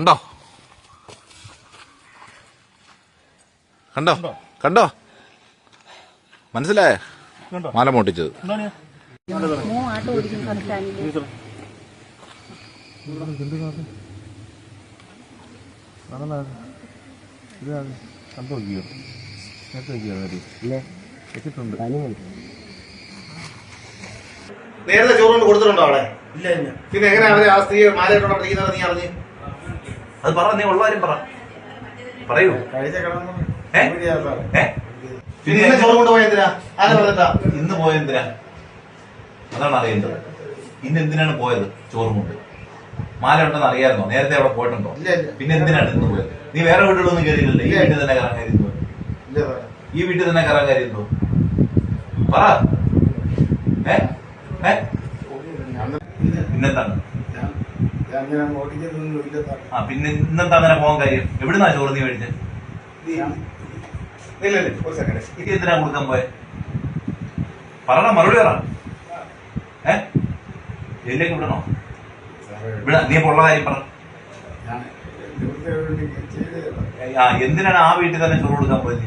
കണ്ടോ? കണ്ടോ? കണ്ടോ? മനസ്സിലായേ? കണ്ടോ? മാല മോട്ടിച്ചത്. കണ്ടു നോക്കിയോ നേരത്തെ വെച്ചിട്ടുണ്ട് ചോറുകൊണ്ട് കൊടുത്തിട്ടുണ്ടോ അവിടെ? പിന്നെ എങ്ങനെയാണ് അവരെ ആ സ്ത്രീ മാലയിട്ടോണ്ടിരിക്കുന്നത് നീ അറിഞ്ഞ്? അത് പറ നീ ഉള്ള കാര്യം പറ. പറയൂ? പിന്നെ ഇന്ന് ചോറ് കൊണ്ടുപോയ എന്തിനാ? ആരെ പറഞ്ഞിട്ടാ? ഇന്ന് പോയെന്തിനാ അതാണ് അറിയേണ്ടത്. ഇന്ന് എന്തിനാണ് പോയത് ചോറും കൊണ്ട്? മാല ഉണ്ടെന്ന് അറിയാമായിരുന്നോ നേരത്തെ അവിടെ പോയിട്ടുണ്ടോ? പിന്നെ എന്തിനാണ് ഇന്ന് പോയത്? നീ വേറെ വീട്ടിലൊന്നും കയറിയില്ലല്ലോ ഈ വീട്ടിൽ തന്നെ കയറാൻ കാര്യം? ഈ വീട്ടിൽ തന്നെ കയറാൻ കാര്യം എന്തോ പറ. ഏ? പിന്നെന്താണ്? ആ പിന്നെ ഇന്നെന്താ അങ്ങനെ പോകാൻ കാര്യം? എവിടുന്നാ ചോറ് നീ മേടിച്ചത് സെക്കൻഡ് ഇത് എന്തിനാ കൊടുക്കാൻ പോയെ? പറ മറുപടി പറ. ഏ? വിടണോ? വിട നീ ഉള്ള കാര്യം പറ. ആ എന്തിനാണ് ആ വീട്ടിൽ തന്നെ ചോറ് കൊടുക്കാൻ പോയത്?